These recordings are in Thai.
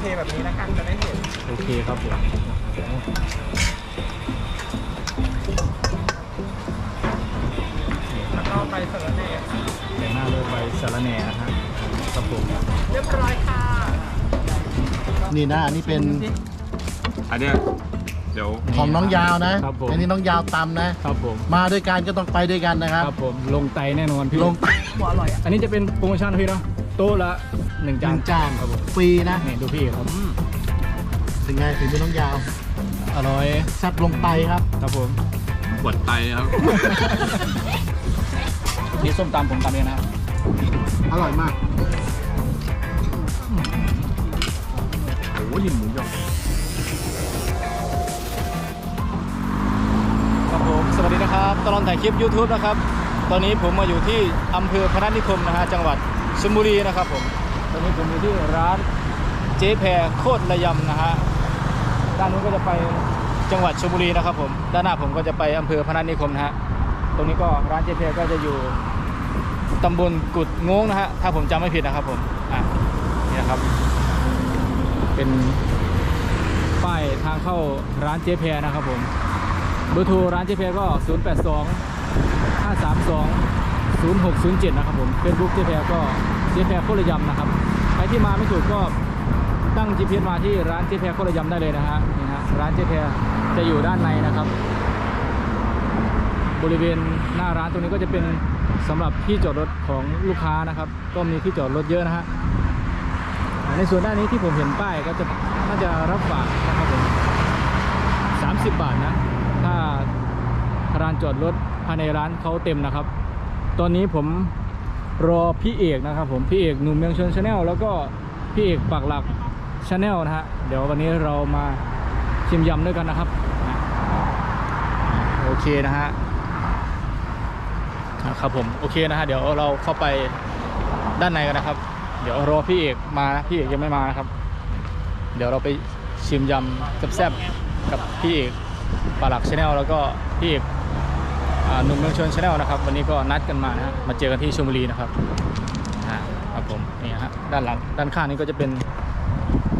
เทแบบนี้แล้วกันจะได้เห็นโอเคครับผมแล้วก็ใบสะระแหน่แต่งหน้าด้วยใบสะระแหน่นะฮะครับผมเรียบร้อยค่ะนี่นะอันนี้เป็นอันเนี้ยเดี๋ยว ของน้องยาวนะครับผม อันนี้น้องยาวตำนะ ครับผมมาด้วยกันก็ต้องไปด้วยกันนะครับ ครับผมลงไตแน่นอนพี่ลงหัวอร่อยอะอันนี้จะเป็นโปรโมชั่นพี่เนาะ โต๊ะละหนึ่งจาจานนจานครับผมฟรีนะนี่ดูพี่ครับถึงไงถึงเป็นน้องยาว อร่อยแซ่บลงไตครับ ครับผมปวดไตครับนี่ส้มตำผมตำเองนะครับ อร่อยมากโอ้โหลิ้นหมูยอครับผม สวัสดีนะครับ ตลอดถ่ายคลิป YouTube นะครับ ตอนนี้ผมมาอยู่ที่อำเภอพนัสนิคมนะฮะ จังหวัด ชลบุรีนะครับผม ตอนนี้ผมอยู่ที่ร้านเจ๊แพรโคตรระยำนะฮะ ด้านนู้นก็จะไปจังหวัดชลบุรีนะครับผม ด้านหน้าผมก็จะไปอำเภอพนัสนิคมนะฮะ ตรงนี้ก็ร้านเจ๊แพรก็จะอยู่ตำบลกุดงงนะฮะ ถ้าผมจำไม่ผิดนะครับผม อะ นี่นะครับ เป็นป้ายทางเข้าร้านเจ๊แพรนะครับผม เบอร์โทรร้านเจ๊เพรก็ 082532 0 6 0 7 นะครับผมเฟซบุ๊กเจ๊เพก็เจ๊เพโคตรยำนะครับใครที่มาไม่ถูกก็ตั้ง GPS มาที่ร้านเจ๊เพโคตรยำได้เลยนะฮะนี่ฮะร้านเจ๊เพจะอยู่ด้านในนะครับ บริเวณหน้าร้านตรงนี้ก็จะเป็นสำหรับที่จอดรถของลูกค้านะครับ ก็มีที่จอดรถเยอะนะฮะในส่วนด้านนี้ที่ผมเห็นป้ายก็จะน่าจะรับฝากนะครับผม30 บาทนะถ้าร้านจอดรถภายในร้านเขาเต็มนะครับ ตอนนี้ผมรอพี่เอกนะครับผมพี่เอกหนุ่มเมืองชนชาแนลแล้วก็พี่เอกปักหลักชาแนลนะฮะเดี๋ยววันนี้เรามาชิมยำด้วยกันนะครับ โอเคนะฮะครับผมโอเคนะฮะเดี๋ยวเราเข้าไปด้านในกันนะครับ เดี๋ยวรอพี่เอกมาพี่เอกยังไม่มานะครับ เดี๋ยวเราไปชิมยำแซ่บๆกับพี่เอกปาหลักชาแนลแล้วก็พี่เอก หนุ่มเมืองชนชาแนลนะครับวันนี้ก็นัดกันมานะฮะมาเจอกันที่ชลบุรีนะครับครับผมนี่ฮะด้านหลังด้านข้างนี้ก็จะเป็น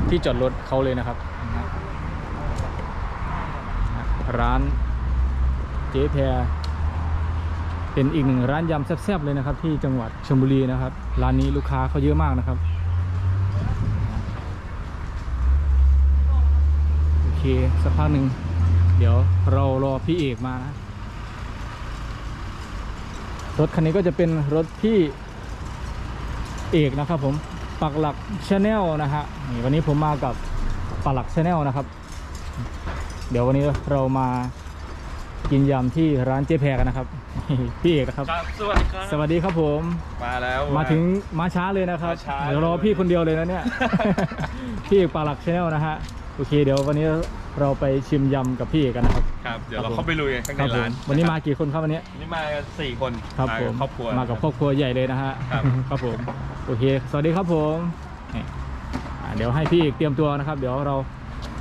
ที่จอดรถเขาเลยนะครับ ร้านเจ๊แพรเป็นอีกหนึ่งร้านยำแซ่บๆเลยนะครับ ที่จังหวัดชลบุรีนะครับ ร้านนี้ลูกค้าเขาเยอะมากนะครับโอเคสักพักหนึ่งเดี๋ยวเรารอพี่เอกมานะ รถคันนี้ก็จะเป็นรถพี่เอกนะครับผมปักหลักชาแนลนะฮะนี่วันนี้ผมมากับปักหลักชาแนลนะครับ เดี๋ยววันนี้เรามากินยำที่ร้านเจ๊แพรกันนะครับ พี่เอกนะครับ ครับสวัสดีครับ สวัสดีครับผม มาแล้วมาถึงมาช้าเลยนะครับมาช้า เดี๋ยวรอพี่คนเดียวเลยนะเนี่ย พี่เอกปาหลักชาแนลนะฮะโอเค เดี๋ยววันนี้เราไปชิมยำกับพี่เอกกันนะครับ ครับเดี๋ยวครับเราผมเข้าไปลุยกันข้างคในรับผมร้านวันนี้มากี่คนครับวันนี้วันนี่มากันสี่คนครับมาผกับมครอบครัวมากับครอบครัวใหญ่เลยนะฮะครับครับผมโอเค สวัสดีครับผมนี่อ่าเดี๋ยวให้พี่เอกเตรียมตัวนะครับ เดี๋ยวเรา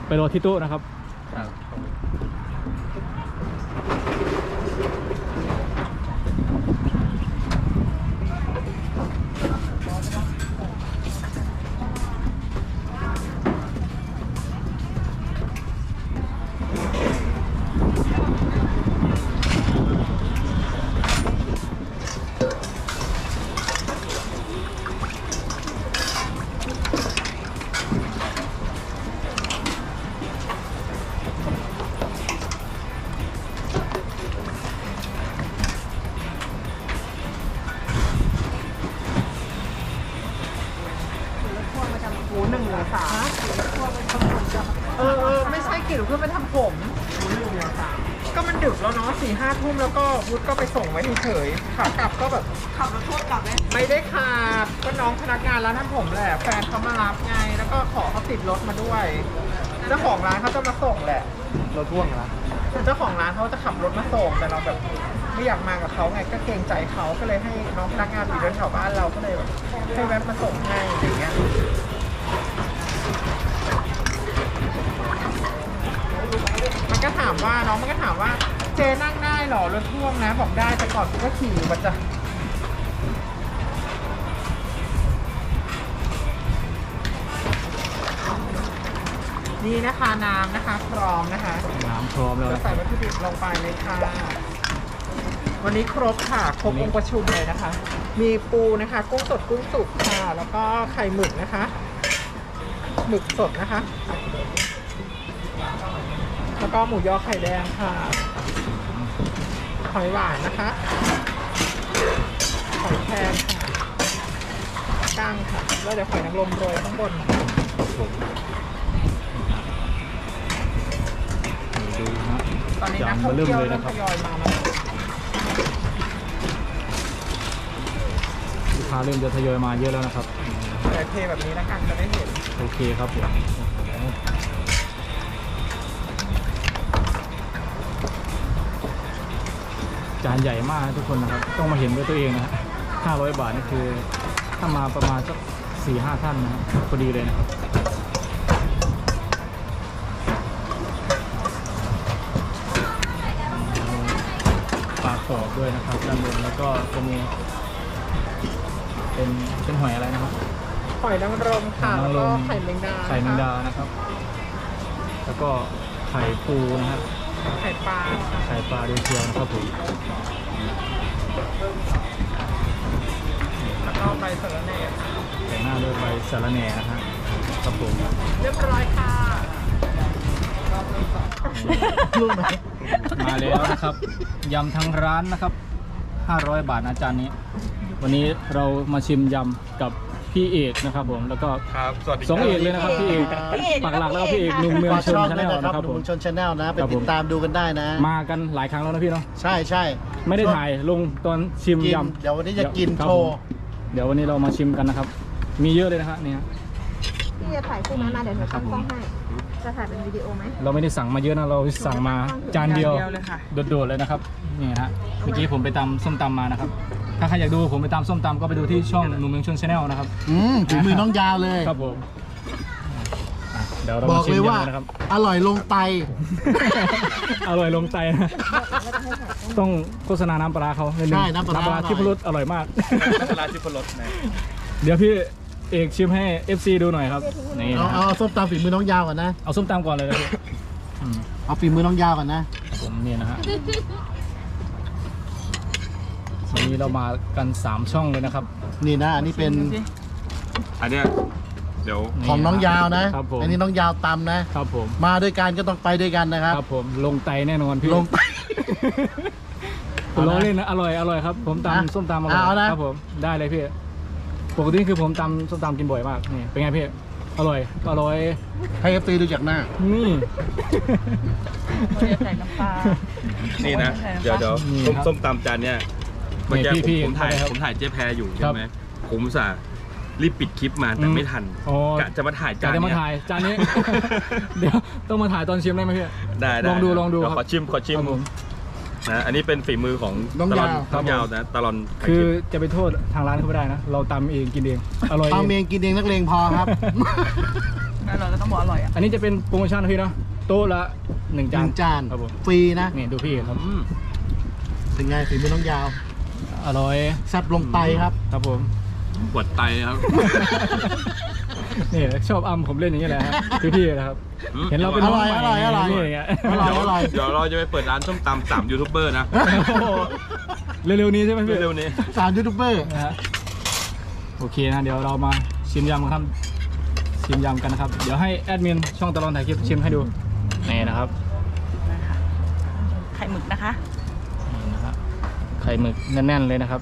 ไปรอที่โต๊ะนะครับ วก็วุฒก็ไปส่งไว้เฉยๆขากลับก็แบบขับรถโทษกลับไหมไม่ได้ขาดก็น้องพนักงานร้านทำผมแหละแฟนเขามารับไงแล้วก็ขอเขาติดรถมาด้วยเจ้าของร้านเขาจะมาส่งแหละรถพ่วงนะเจ้าของร้านเขาจะขับรถมาส่งแต่เราแบบไม่อยากมากับเขาไงก็เกรงใจเขาก็เลยให้น้องพนักงานอยู่แถวๆบ้านเราก็เลยแบบให้แวะมาส่งให้อะไรอย่างเงี้ยมันก็ถามว่าน้องมันก็ถามว่า เจนั่งได้เหรอรถพ่วงนะ บอกได้แต่ก่อนกูก็ขี่มันจะนี่นะคะน้ำนะคะ พร้อมนะคะน้ำพร้อมแล้วจะนะคใส่รับวัตถุดิบลงไปเลยค่ะ วันนี้ครบค่ะ ครบองค์ประชุมเลยนะคะ มีปูนะคะ กุ้งสดกุ้งสุกค่ะ แล้วก็ไข่หมึกนะคะ หมึกสดนะคะ แล้วก็หมูยอไข่แดงค่ะห อยหวานนะคะ หอยแครงค่ะกั้งค่ะ แล้วเดี๋ยวหอยนางรมโรยข้างบนดูนะฮะตอนนี้นักยำท่องมาเริ่มเที่ยวเลยเริ่นะมคทรับยอยมาแล้วลูกค้าเริ่มจะทยอยมาเยอะแล้วนะครับเดี๋ยวเทแบบนี้แล้วกันจะได้เห็น โอเคครับผม จานใหญ่มากนะทุกคนนะครับ ต้องมาเห็นด้วยตัวเองนะฮะ500บาทนี่คือ ถ้ามาประมาณสักสี่ห้าท่านนะครับพอดีเลยนะครับปลากรอบด้วยนะครับด้านบนแล้วก็จะมีเป็นเป็นหอยอะไรนะครับหอยนางรมค่ะหอยแล้วนางรก็มไข่แมงดาไข่แมงดานะครับ แล้วก็ไข่ปูนะครับ ไข่ปลาค่ะไข่ปลาเดียวเชียวนะครับผมแล้วก็ใบสะระแหน่ค่ะแต่งหน้าด้วยใบสะระแหน่นะฮะครับผมเรียบร้อยค่ะลูกไหนมาแล้วนะครับยำทั้งร้านนะครับ 500 บาทนะจานนี้ วันนี้เรามาชิมยำกับ พี่เอกนะครับผมแล้วก็ครับสวัสดีสองเอกเลยนะครับพี่เอกปักหลักแล้วก็พี่เอกหนุ่มเมืองฝากชนช่องชาด้แนวยลนะครับนะครับหผนุ่มม ชนชาแนลนะไปครับผม ติดตามดูกันได้นะ มากันหลายครั้งแล้วนะพี่เนาะใช่ใช่ไม่ได้ถ่ายลงตอนชิมกินยำเดี๋ยววันนี้จะกินครับโชว์ผมเดี๋ยววันนี้เรามาชิมกันนะครับ มีเยอะเลยนะฮะเนี่ย พี่จะถ่ายคู่นั้นมาเดี๋ยวหนูตั้งกล้องให้จะถ่ายเป็นวิดีโอไหมเราไม่ได้สั่งมาเยอะนะเราสั่งมาจานเดียวจานเดียวเลยค่ะ โดดๆเลยนะครับนี่ฮะเมื่อกี้ผมไปตำส้มตำมานะครับ ถ้าใครอยากดูผมไปตำส้มตำก็ไปดูที่ช่องหนุ่มเมืองชนชาแนลนะครับอืมถึงมือน้องยาวเลย ครับผมอะเดี๋ยวเราบมาอกชิมเลยกันว่านะครับ อร่อยลงไตอร่อยลงใจนะ ต้องโฆษณาน้ำปลาร้าเขานิดนึงใช่น้ำปลาร้าอร่อย ที่พรสอร่อยมากเวลาชิพรสนะเดี๋ยวพี่เอกชิมให้ FC ดูหน่อยครับ นี่เอานะเอาส้มตำฝีมือน้องยาวก่อนนะเอาส้มตำก่อนเลยนะพี่อืมเอาฝีมือน้องยาวก่อนนะผมนี่นะฮะ วันนี้เรามากัน 3 ช่องเลยนะครับ นี่นะอันนี้เป็นอันเนี้ยเดี๋ยว ของน้องยาวนะครับผม อันนี้น้องยาวตำนะ ครับผมมาด้วยกันก็ต้องไปด้วยกันนะครับ ครับผมลงไตแน่นอนพี่ลงไตผมล้อเล่นนะอร่อยอร่อยครับผมอะตำส้มตำอร่อยเอานะ ครับผมได้เลยพี่ปกติคือผมตำส้มตำกินบ่อยมากนี่เป็นไงพี่อร่อยอร่อยให้เอฟซีดูจากหน้า นี่จะใส่น้ำปลา นี่นะ เดี๋ยวเดี๋ยวนี่ส้มครับ ส้มตำจานเนี้ย เมื่อกี้นี่พี่ผมผมถ่ายพี่ครับผมถ่ายเจ๊แพรอยู่ครัใช่บไหมผมอุตสาห์รีบปิดคลิปมาแต่อืมไม่ทันอ๋อ กะจะมาถ่ายจะจานได้มาเนี้ยถ่ายจานนี้ เดี๋ยวต้องมาถ่ายตอนชิมได้ไหมพี่ ได้ได้ลองดูลองดูเยวครับ ขอชิมขอชิมครับผม นะอันนี้เป็นฝีมือของน้องตลอนยาวน้องยาวนะตลอนถ่ายคือลิปจะไปโทษทางร้านเขาไม่ได้นะ เราตำเองกินเอง อร่อยทำเองกินเองนักเลงพอครับอร่อยก็ต้องบอกอร่อยอะ อันนี้จะเป็นโปรโมชั่นนะพี่เนาะโต๊ะละหนึ่งหจานนึ่งจานครับผมฟรีนะ นี่ดูพี่ครับ อืม เป็นไงฝีมือน้องยาว อร่อย แซ่บลงไตครับ ครับผม ปวดไตครับ นี่ชอบอ้ำผมเล่นอย่างนี้แหละฮะพี่พี่ๆนะครับ อืม เห็นเราเป็นน้องใหม่อร่อยอร่อยนี่อย่างเงี้ยอร่อยอร่อย เดี๋ยวเราจะไปเปิดร้านส้มตำสามยูทูบเบอร์นะโอ้โหเร็วๆนี้ใช่ไหมพี่เร็วๆนี้สามยูทูบเบอร์นะฮะโอเคนะ เดี๋ยวเรามาชิมยำกันครับ ชิมยำกันนะครับ เดี๋ยวให้แอดมินช่องตลอดถ่ายคลิปชิมให้ดู นี่นะครับ ไข่หมึกนะคะ นี่นะครับไข่หมึกแน่นๆเลยนะครับ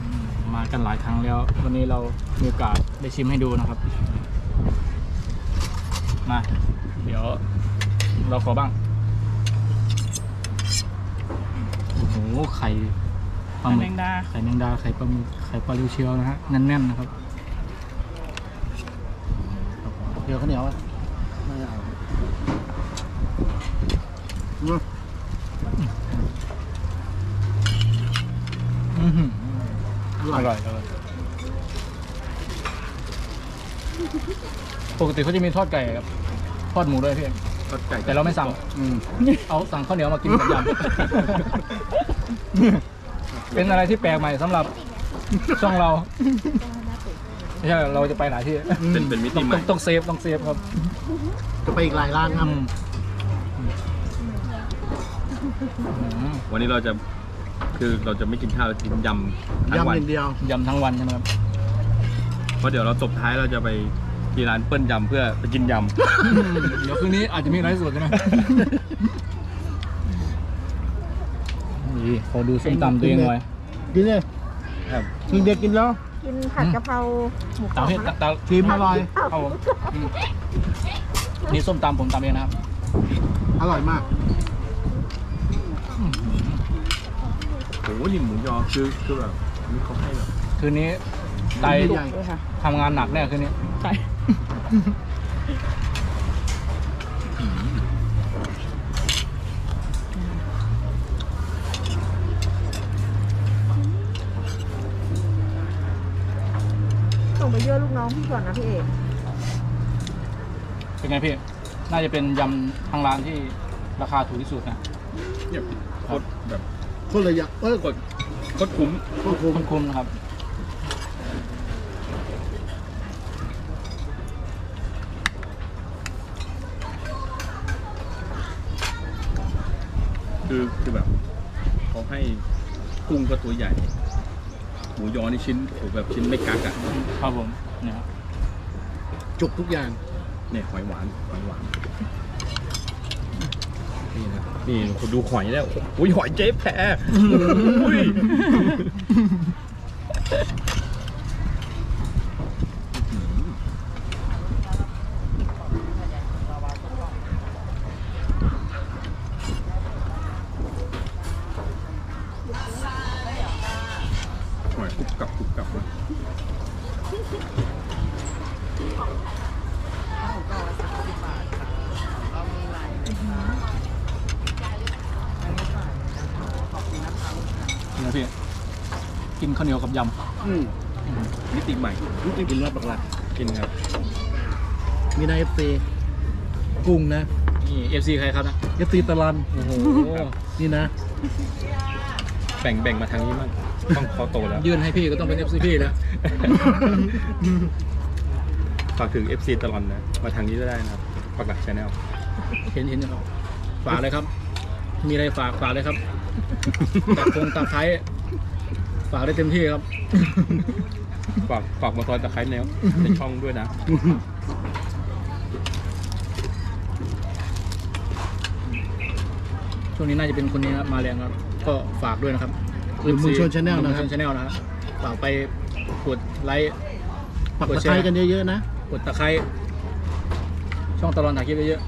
อืมมากันหลายครั้งแล้ว วันนี้เรามีโอกาสได้ชิมให้ดูนะครับ มา เดี๋ยวเราขอบ้างโอ้โหไข่ปลาหมึไข่แมกงดาไข่แมงดาไข่ปลาหมึกไข่ปลาลิวเชียวนะฮะแน่นๆนะครับเดี๋ยวข้าวเหนียวอะไม่เอาอืม อื้อหือ อ อ ร่ร่ออยยอร่อยปกติเขาจะมีทอดไก่กับ ทอดหมูด้วยพี่ทอดไก่แต่เราไม่สั่ง อืมเอาสั่งข้าวเหนียวมากินกับยำ เป็นอะไรที่แปลกใหม่สำหรับช่องเราไม่ใช่เราจะไปหลายที่เป็นเป็นมิติใหม่ ต้องต้องเซฟต้องเซฟครับ จะไปอีกหลายร้านครับ อืมอืมวันนี้เราจะ คือเราจะไม่กินข้าวเรากินยำทั้งยำวันอย่างเดียวยำทั้งวันใช่ไหมครับเพราะเดี๋ยวเราจบท้ายเราจะไปที่ร้านเปิ้ลยำเพื่อไปกินยเดี๋ยวคืนนี้อาจจะมีไลฟ์สดใช่ไหมนี่ขอดูส้มตำตัวเองหน่อยกินเลยครับ กินเด็กกินแล้ว กินผัดกะเพราหมูกรอตาบให้มาตาตาชิมอร่อย เอาผมอืมนี่ส้มตำผมตำเองนะครับอร่อยมากำโอ้โหนี่หมูยอคือคือแบบนี่เขาให้แบบคืนนี้ไตใหญ่ทำงานหนักแน่คืนนี้ส่งไปเยอะลูกน้องพี่ก่อนนะพี่เอกเป็นไงพี่ น่าจะเป็นยำทางร้านที่ราคาถูกที่สุดนะ เนี่ยโคตรแบบโคตรเลยอยากเออโคตรโคตรคุ้มโคตรคุ้มคุ้มๆนะครับคือคือแบบเขาให้กุ้งก็ตัวใหญ่ หมูยอนี่ชิ้นโอ้โหแบบชิ้นไม่กักอะครับผมเนี่ยครับจุกทุกอย่างเนี่ยหอยหวานหอยหวาน นี่นะนี่คุณดูหอยแล้วโอ้ยหอยเจ๊แพรโอ้ย หอยกรุบกรับกรุบกรับมา นี่นะพี่ กินข้าวเหนียวกับยอืมมิติใหม่นี่กินแล้วปักหลักกินครับมีนายเอฟซีกุ้งนะำนี่เอฟซีใครครับนะเอฟซีตะลันโอ้โหนี่นะ แบ่งแบ่งมาทางนี้มั่งต้องเขาโตแล้ว ยื่นให้พี่ก็ต้องเป็นเอฟซีพี่แล้ว ฝากถึง FC ตลอนนะ มาทางนี้ก็ได้นะครับปักหลักชาแนลเห็นเห็นอยู่ครับฝากเลยครับ มีอะไรฝากฝากเลยครับ ตักคงตักไคร้ ฝากได้เต็มที่ครับ ฝากฝากมาซอยตะไคร้แนวในช่องด้วยนะ ช่วงนี้น่าจะเป็นคนนี้ครับมาแรงครับ ก็ฝากด้วยนะครับคือมุนชนชาแนลนะครับมุนชนชาแนลนะครับฝากไปกดไลค์ ปักตะไคร้กันเยอะๆนะ กดตะไคร้ช่องตลอดถ่ายคลิปเยอะ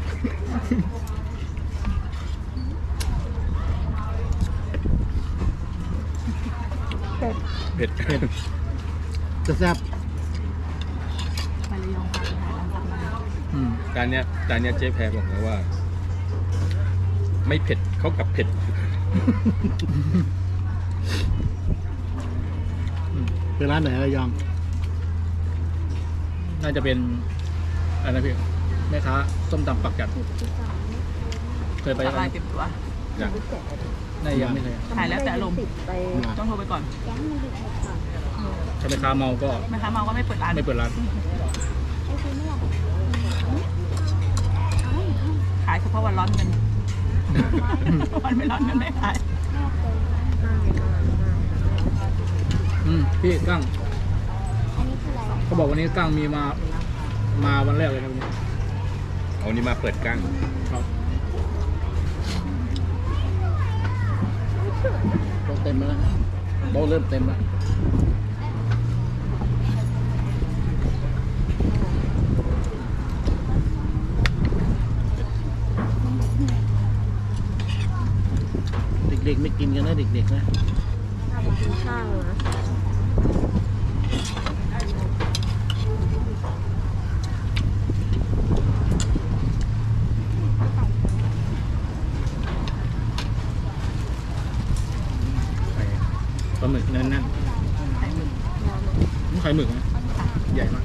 เดเผ็ดจะแซ่บๆอืมจานเนี้ยจานเนี้ยเจ๊แพรบอกแล้วว่า ไม่เผ็ดเขากับเผ็ด เป็นร้านไหนระยองน่าจะเป็นอะไรนะพี่แม่ค้าส้มตำปักจัด เคยไปสยังบายเต็มตัว อย่าง น่าจะยังไม่เคยถ่ายแล้วแต่อารมณ์ติดไปต้องโทรไปก่อนถ้าแม่ค้าเมาก็แม่ค้ามาก็ไม่เปิดร้านไม่เปิดร้านขายเฉพาะวันร้อนเงินวันไม่ร้อนเงินไม่ขายอืมพี่กั้งเขาบอกวันนี้กั้งมีมามาวันแรกเลยนะวันนี้เอานี่มาเปิดกั้งครับ โต๊ะเต็มแล้วนะโต๊ะเริ่มเต็มแล้วเด็กๆไม่กินกันนะเด็กๆนะ ข้าวนะ ปลาหมึกเน้นๆไน่นไข่หมึกนะใหญ่มาก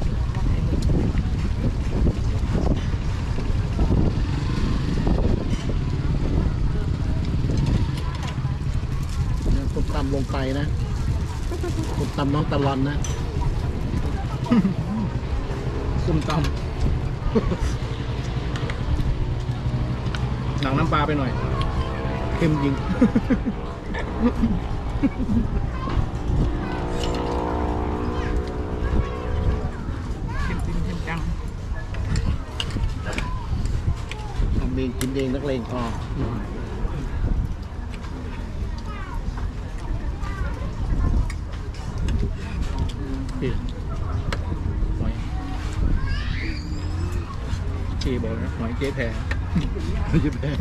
ตุบตำลงไปนะตุบตำน้องตะลอนนะตุมตำหนังน้ำปลาไปหน่อยเค็มจริง chim chim chim trăng Hôm miên chim đen rất liền con kìa. Mọi kìa bộ mọi chế thè chế thè